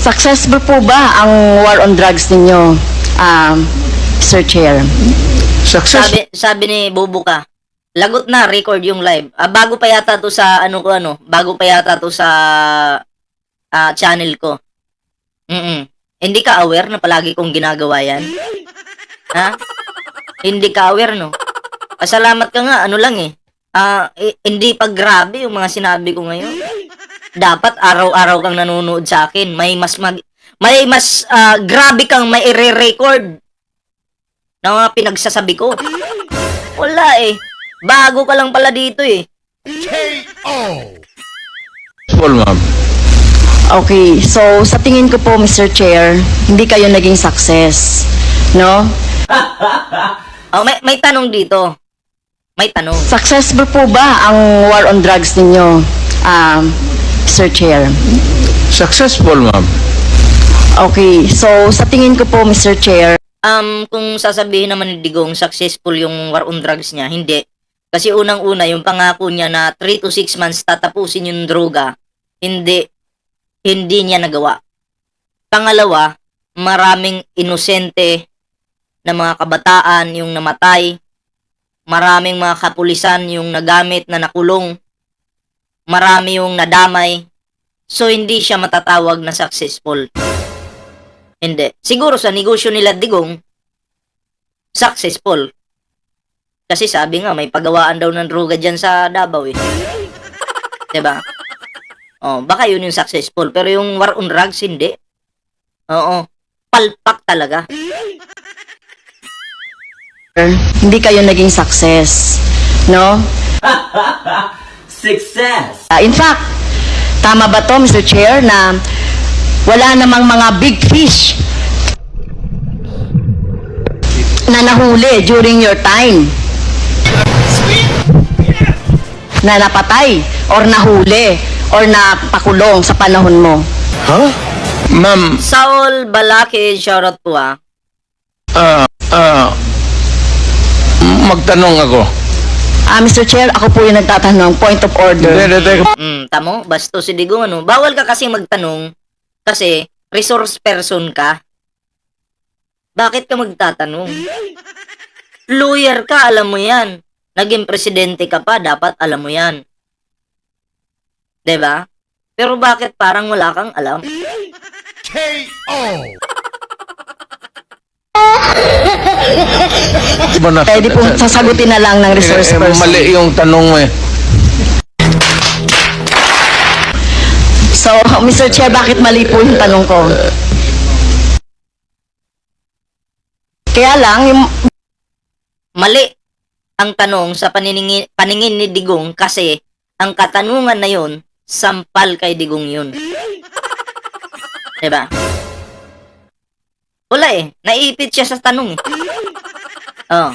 Successful po ba ang war on drugs ninyo, um, Sir Chair? Success Sabi, sabi ni Bubuka, lagot na, record yung live. Ah, bago pa yata to sa, ano ko, ano, bago pa yata to sa ah, channel ko. Mm Hindi ka aware na palagi kong ginagawa yan? Ha? Hindi ka aware, no? Pasalamat ka nga, ano lang eh. Ah, eh, hindi pa grabe yung mga sinabi ko ngayon. Dapat araw-araw kang nanonood sa akin. May mas mag may mas ah, grabe kang may i-record na mga pinagsasabi ko. Wala eh. Bago ka lang pala dito eh. successful, ma'am. Okay, so sa tingin ko po, Mr. Chair, hindi kayo naging success, no? Oh, may, may tanong dito. May tanong. Successful po ba ang war on drugs ninyo, um, Sir Chair? Successful, ma'am. Okay, so sa tingin ko po, Mr. Chair, Um, kung sasabihin naman ni Digong successful yung war on drugs niya, hindi. Kasi unang-una, yung pangako niya na 3 to 6 months tatapusin yung droga, hindi, hindi niya nagawa. Pangalawa, maraming inosente na mga kabataan yung namatay, maraming mga kapulisan yung nagamit na nakulong, marami yung nadamay, so hindi siya matatawag na successful. Hindi. Siguro sa negosyo nila Digong, successful. Kasi sabi nga, may pagawaan daw ng droga dyan sa Davao eh. ba? Oh, baka yun yung successful. Pero yung war on drugs, hindi. Oo. Palpak talaga. hindi kayo naging success, no? Success! Uh, in fact, tama ba to, Mr. Chair, na wala namang mga big fish na nahuli during your time? Na napatay or nahuli or napakulong sa panahon mo? Ma'am, Saul Balake, shoutout po ah. ah, ah, magtanong ako. Ah, Mr. Chair, ako po yung nagtatanong, point of order. Hindi, hindi, teka. Mm, tamo, basto si Digong ano. Bawal ka kasi magtanong kasi resource person ka. Bakit ka magtatanong? Lawyer ka, alam mo yan. Naging presidente ka pa, dapat alam mo yan. 'Di ba? Pero bakit parang wala kang alam? Ba na- Pwede po sasagutin na lang ng resource Eh, eh, person. Mali yung tanong mo eh. So, Mr. Chair, bakit mali po yung tanong ko? Kaya lang, yung Mali ang tanong sa paningin, paningin ni Digong kasi ang katanungan na yon sampal kay Digong yun. 'Di ba? Wala eh. Naiipit siya sa tanong eh. Oh.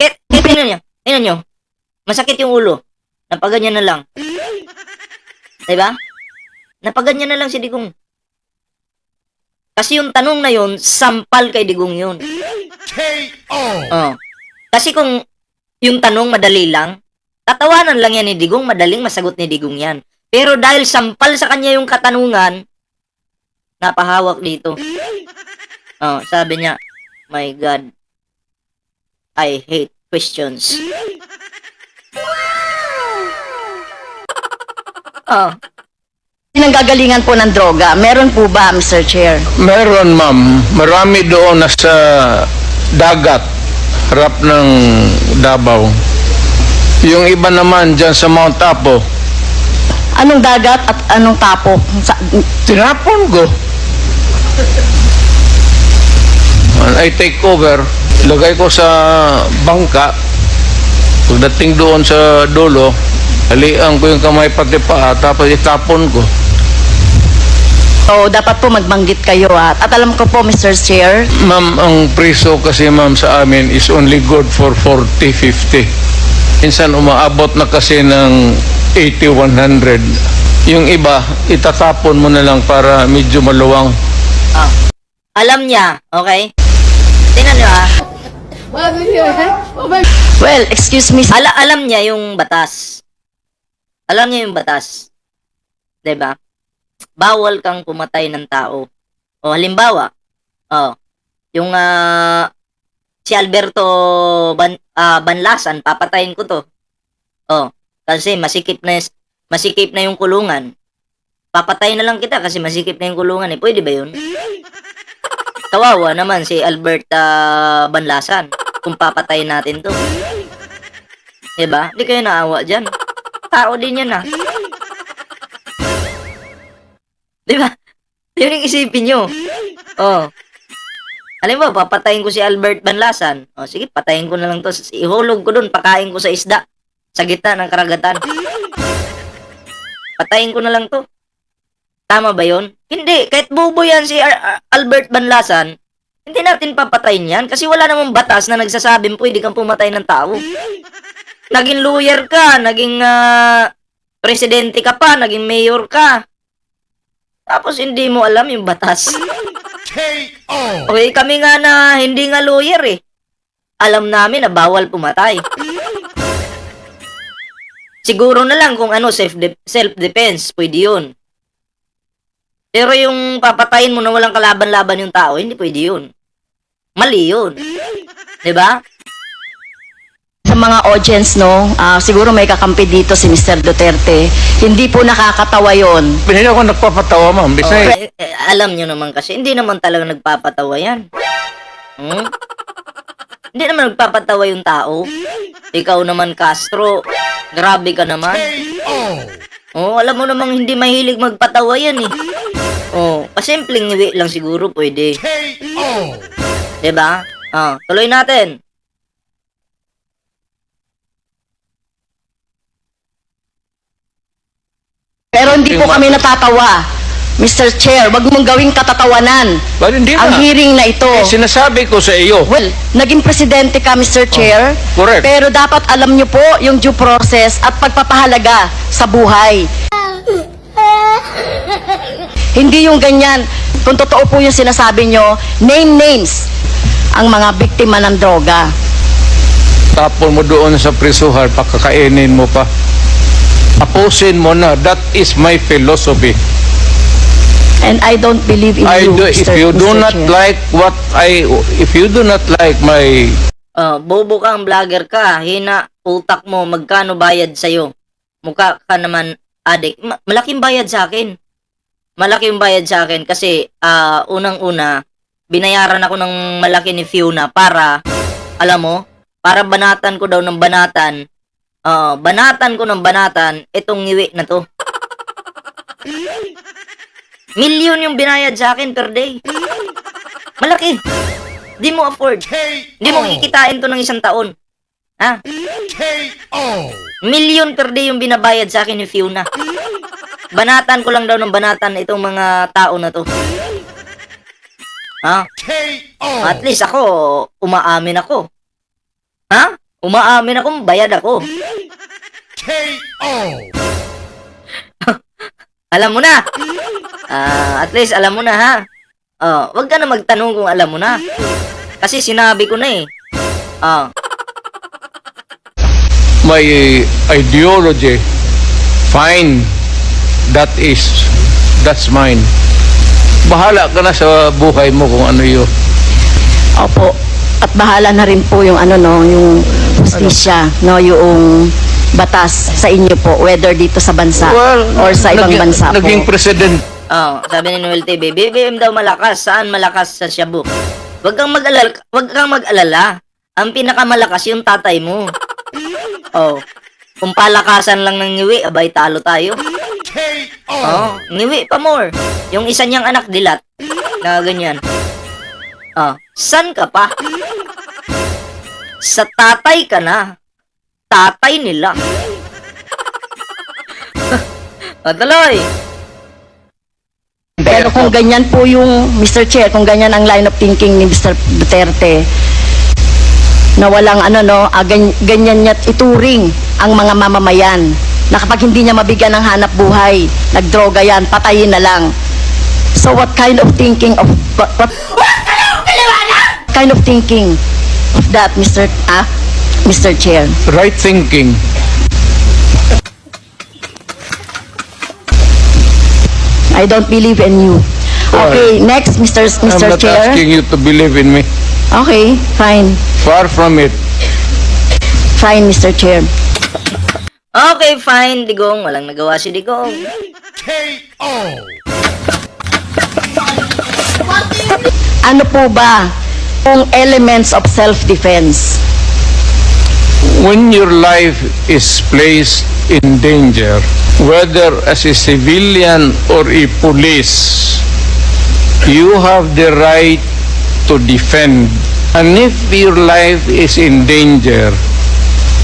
Eh, eh, tingnan niyo. Tingnan niyo. Masakit yung ulo. Napaganyan na lang. 'Di ba? Napaganyan na lang si Digong. Kasi yung tanong na yon sampal kay Digong yun. Oh. Kasi kung yung tanong madali lang, tatawanan lang yan ni Digong, madaling masagot ni Digong yan. Pero dahil sampal sa kanya yung katanungan, napahawak dito. Oh, sabi niya, My God, I hate questions. Oh, pinanggagalingan po ng droga, meron po ba, Mr. Chair? Meron, ma'am. Marami doon na sa dagat, harap ng Davao. Yung iba naman dyan sa Mount Apo, Anong dagat at anong tapok? Sa, tinapon ko. I take over, lagay ko sa bangka. Pagdating doon sa dulo, halian ko yung kamay pati paa, tapos itapon ko. so, dapat po magbanggit kayo at, at alam ko po, Mr. Chair, Ma'am, ang preso kasi ma'am sa amin is only good for 40, 50. Minsan umaabot na kasi ng 80, 100. Yung iba, itatapon mo na lang para medyo maluwang. oh. Alam niya, okay? Tingnan niyo ah. well, excuse me, Ala alam niya yung batas. Alam niya yung batas. 'Di ba? bawal kang pumatay ng tao. O halimbawa, oh, yung ah, si Alberto Ban, ah, Banlasan, papatayin ko to. Oh, kasi masikip na masikip na yung kulungan. Papatayin na lang kita kasi masikip na yung kulungan eh. Pwede ba yun? Kawawa naman si Albert ah, Banlasan kung papatayin natin to. Diba? Hindi kayo naawa dyan. Tao din yan ah. Diba? Yun yung isipin nyo. Oh. Alam mo, papatayin ko si Albert Banlasan. O, sige, patayin ko na lang to. Ihulog ko dun, pakain ko sa isda. Sa gitna ng karagatan. Patayin ko na lang to. Tama ba yon? Hindi. Kahit bobo yan si Ar- Albert Banlasan, hindi natin papatayin yan kasi wala namang batas na nagsasabing pwede kang pumatay ng tao. Naging lawyer ka, naging ah, presidente ka pa, naging mayor ka. Tapos hindi mo alam yung batas. Okay, kami nga na hindi nga lawyer eh. Alam namin na bawal pumatay. Siguro na lang kung ano, self self-defense, pwede yun. Pero yung papatayin mo na walang kalaban-laban yung tao, hindi pwede yun. Mali yun. 'Di ba? Sa mga audience, no, ah, siguro may kakampi dito si Mr. Duterte. Hindi po nakakatawa yon. Hindi ako nagpapatawa, ma'am. Bisay, Oh, eh, eh, alam nyo naman kasi, hindi naman talaga nagpapatawa yan. Hmm? Hindi naman nagpapatawa yung tao. Ikaw naman, Castro. Grabe ka naman. Oh, alam mo namang hindi mahilig magpatawa yan eh. Oh, pasimpleng ngiwi lang siguro pwede. Diba? Ah, tuloy natin. Pero hindi po kami natatawa. Mr. Chair, wag mong gawing katatawanan But hindi ang na. hearing na ito. Eh, sinasabi ko sa iyo. Well, naging presidente ka, Mr. Chair. Oh, correct. Pero dapat alam niyo po yung due process at pagpapahalaga sa buhay. Hindi yung ganyan. Kung totoo po yung sinasabi nyo, name names ang mga biktima ng droga. Tapon mo doon sa prisuhan, pakakainin mo pa. Tapusin mo na. That is my philosophy. And I don't believe in I you, do, if Mr. you do Mr. not Chair. like what I, if you do not like my Oh, bobo kang vlogger ka. Hina utak mo. Magkano bayad sa'yo? Mukha ka naman adik. Ma- malaking bayad sa akin. Malaking bayad sa akin kasi ah, unang-una, binayaran ako ng malaki ni Fiona para, alam mo, para banatan ko daw ng banatan. Ah, banatan ko ng banatan itong ngiwi na to. Milyon yung binayad sa akin per day. Malaki. Di mo afford. Di mo kikitain to ng isang taon. Ha? Milyon per day yung binabayad sa akin ni Fiona. Banatan ko lang daw ng banatan itong mga tao na to. Ha? At least ako, umaamin ako. Ha? Umaamin ako, bayad ako. Alam mo na. Ah, at least alam mo na ha. Oh, wag ka na magtanong kung alam mo na. Kasi sinabi ko na eh. Ah, my ideology, fine. That is, that's mine. Bahala ka na sa buhay mo kung ano yun. Opo. At bahala na rin po yung ano no, yung justisya, no, yung batas sa inyo po, whether dito sa bansa or sa ibang naging- bansa po. Naging president Oh, sabi ni Noel TV, BBM daw malakas. Saan malakas sa Shabu? Huwag kang mag-alala. Huwag kang mag-alala. Ang pinakamalakas yung tatay mo. Oh. Kung palakasan lang ng ngiwi, abay talo tayo. Oh, ngiwi pa more. Yung isa niyang anak dilat. Na ganyan. Oh, san ka pa? Sa tatay ka na. Tatay nila. oh, tuloy. Pero kung ganyan po yung, Mr. Chair, kung ganyan ang line of thinking ni Mr. Duterte, na walang ano no, ah, gan- ganyan niya ituring ang mga mamamayan na kapag hindi niya mabigyan ng hanap buhay, nagdroga yan, patayin na lang. So what kind of thinking of what, what kind of thinking of that, Mr. Ah, Mr. Chair? right thinking. I don't believe in you. Okay, next, Mr. S- I'm Mr. not Chair. asking you to believe in me. Okay, fine. Far from it. Fine, Mr. Chair. Okay, fine, Digong. Walang nagawa si Digong. Ano po ba yung elements of self-defense? When your life is placed in danger, whether as a civilian or a police, you have the right to defend. And if your life is in danger,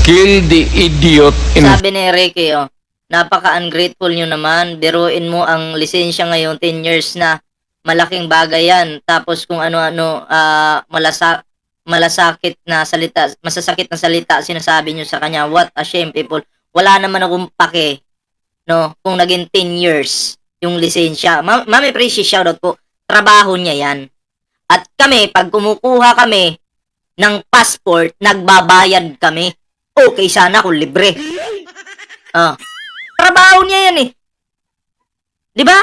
kill the idiot in Sabi ni Ricky, oh, napaka-ungrateful nyo naman. Biruin mo ang lisensya ngayon, 10 years na. Malaking bagay yan. Tapos kung ano-ano, ah, malasa, malasakit na salita, masasakit na salita, sinasabi nyo sa kanya, what a shame people. Wala naman akong pake, no, kung naging 10 years yung lisensya. Ma Precious, shoutout po. Trabaho niya yan. At kami, pag kumukuha kami ng passport, nagbabayad kami. Okay sana kung libre. Ah. Trabaho niya yan eh. 'Di ba?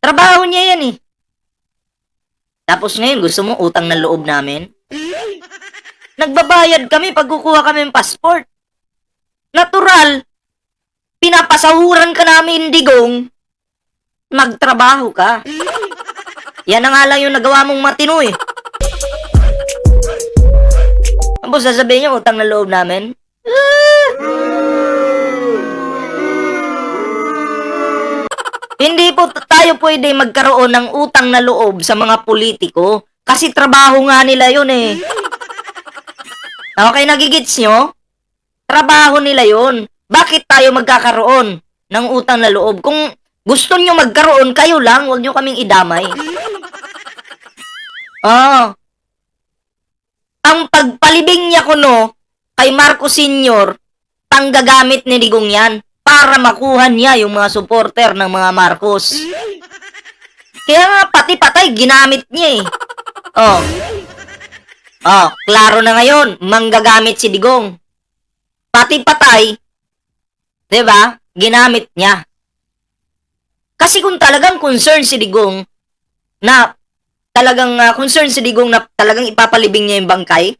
Trabaho niya yan eh. Tapos ngayon gusto mo utang na loob namin? Nagbabayad kami pag kukuha kami ng passport. Natural. Pinapasahuran ka namin, digong. Magtrabaho ka. Yan na nga lang yung nagawa mong matino eh. Ang sasabihin niyo, utang na loob namin? Hindi po tayo pwede magkaroon ng utang na loob sa mga politiko kasi trabaho nga nila yun eh. Okay, nagigits nyo? Trabaho nila yun. Bakit tayo magkakaroon ng utang na loob? Kung gusto nyo magkaroon, kayo lang, huwag nyo kaming idamay. Ah. Ang pagpalibing niya kuno kay Marco Senior, panggagamit ni Digong yan para makuha niya yung mga supporter ng mga Marcos. Kaya nga, pati patay, ginamit niya eh. Oh. Oh, klaro na ngayon, manggagamit si Digong. Pati patay, 'di ba? Ginamit niya. Kasi kung talagang concern si Digong na talagang uh, concern si Digong na talagang ipapalibing niya yung bangkay,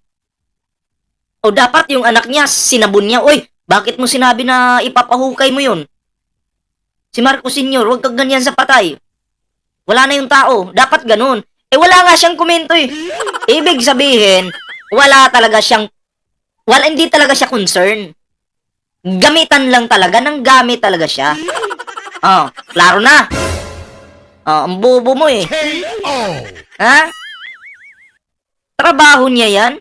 o dapat yung anak niya, sinabon niya, Oy, bakit mo sinabi na ipapahukay mo yun? Si Marco Senior, huwag kang ganyan sa patay. Wala na yung tao. Dapat ganun. Eh, wala nga siyang komento eh. Ibig sabihin, wala talaga siyang, wala, hindi talaga siya concern. Gamitan lang talaga, nang gamit talaga siya. Oh, klaro na. Oh, ang bobo mo eh. Ha? Trabaho niya yan.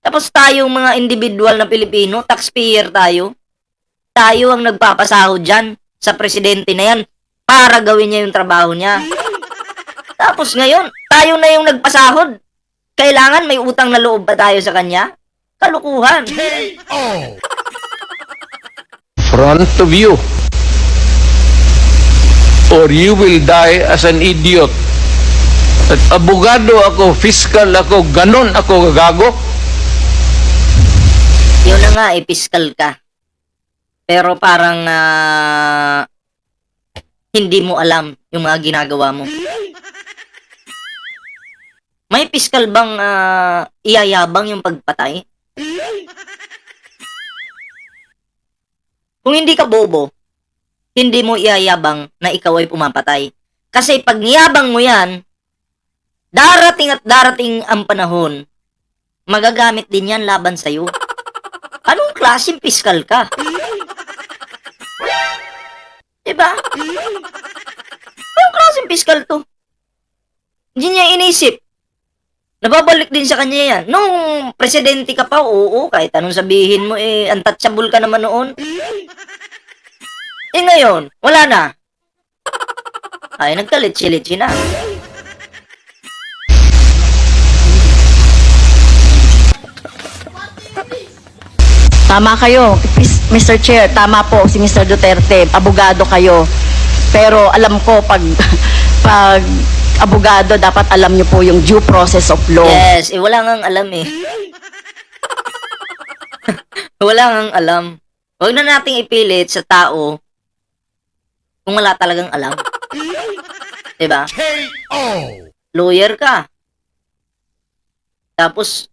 Tapos tayong mga individual na Pilipino, taxpayer tayo. Tayo ang nagpapasahod dyan sa presidente na yan para gawin niya yung trabaho niya. Tapos ngayon, tayo na yung nagpasahod. Kailangan may utang na loob pa tayo sa kanya? Kalukuhan. front of you. Or you will die as an idiot. At abogado ako, fiscal ako, ganon ako gagago. Yun na nga, eh, fiscal ka. Pero parang ah, hindi mo alam yung mga ginagawa mo. May fiscal bang ah, iyayabang yung pagpatay? Kung hindi ka bobo, hindi mo iyayabang na ikaw ay pumapatay. Kasi pag niyabang mo yan, darating at darating ang panahon, magagamit din yan laban sa'yo. Anong klaseng piskal ka? Diba? Anong klaseng piskal to? Hindi niya inisip. Nababalik din sa kanya yan. Nung presidente ka pa, oo, kahit anong sabihin mo, eh, untouchable ka naman noon. Eh ngayon, wala na. Ay, nagkalit-litsi na. Tama kayo, Mr. Chair, tama po si Mr. Duterte, abogado kayo. Pero alam ko pag pag abogado dapat alam niyo po yung due process of law. Yes, eh wala ngang alam eh. wala ngang alam. Huwag na nating ipilit sa tao kung wala talagang alam. 'Di ba? Lawyer ka. Tapos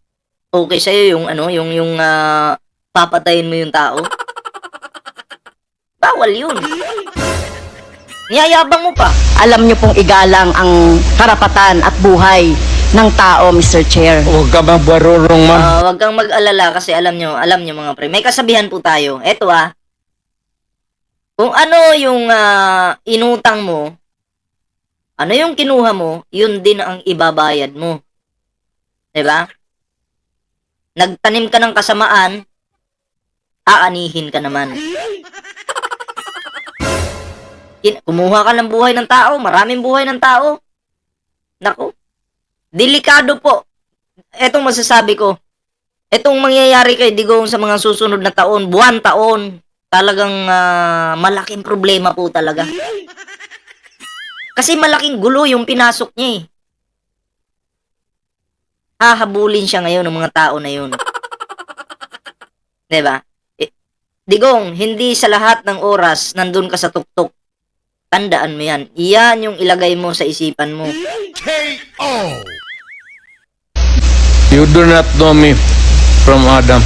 okay sa'yo yung ano, yung yung ah, papatayin mo yung tao. Bawal yun. Niyayabang mo pa. Alam niyo pong igalang ang karapatan at buhay ng tao, Mr. Chair. Huwag ka mabarurong, ma'am. Ah, wag kang mag-alala kasi alam nyo, alam nyo mga pre, may kasabihan po tayo. Eto ah, kung ano yung ah, inutang mo, ano yung kinuha mo, yun din ang ibabayad mo. 'Di ba? Nagtanim ka ng kasamaan, aanihin ka naman. Kumuha ka ng buhay ng tao, maraming buhay ng tao. Nako. Delikado po. Etong masasabi ko, etong mangyayari kay Digong sa mga susunod na taon, buwan, taon, talagang ah, malaking problema po talaga. Kasi malaking gulo yung pinasok niya eh. Hahabulin siya ngayon ng mga tao na yun. 'Di ba? Eh, Digong, hindi sa lahat ng oras nandun ka sa tuktok. Tandaan mo yan. Iyan yung ilagay mo sa isipan mo. You do not know me from Adam.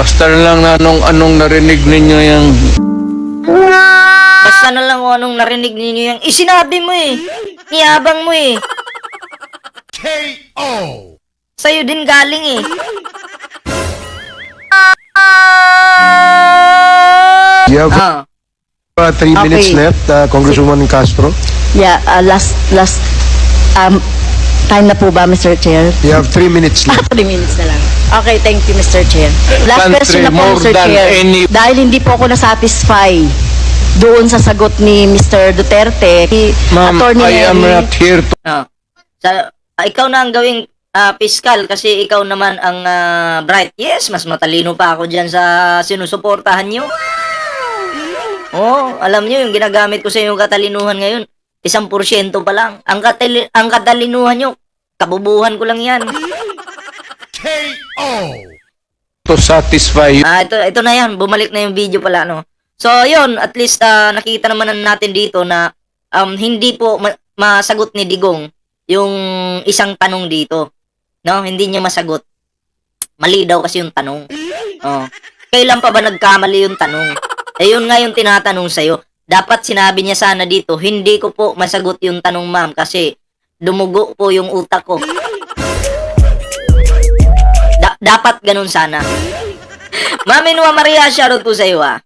Basta na lang na anong, anong narinig ninyo yung Basta na lang kung anong narinig ninyo yung isinabi mo eh. Niyabang mo eh. Sa'yo din galing eh. Have Ah, uh, three Okay. minutes left, uh, Congresswoman Castro. Yeah, uh, last, last, um, time na po ba, Mr. Chair? You have three minutes Ah, left. 3 minutes na lang. Okay, thank you, Mr. Chair. Last Country question na po, more Mr. than Chair. any- Dahil hindi po ako nasatisfy doon sa sagot ni Mr. Duterte, si Ma'am, Attorney I am Neri, not here to ah. Sa, ah, ikaw na ang gawing ah, piskal kasi ikaw naman ang ah, bright. Yes, mas matalino pa ako dyan sa sinusuportahan nyo. Oh, alam nyo, yung ginagamit ko sa yung katalinuhan ngayon, isang porsyento pa lang. Ang, katali, ang katalinuhan nyo, kabubuhan ko lang yan. to satisfy you. Ah, ito ito na 'yan. Bumalik na yung video pala no. So, 'yun, at least ah, nakita naman na natin dito na um hindi po ma- masagot ni Digong yung isang tanong dito. No, hindi niya masagot. Mali daw kasi yung tanong. Oh. Kailan pa ba nagkamali yung tanong? Eh nga yung tinatanong sa'yo. Dapat sinabi niya sana dito, hindi ko po masagot yung tanong ma'am kasi dumugo po yung utak ko. Da- dapat ganun sana. Mami Nua Maria, shoutout po sa iyo ah.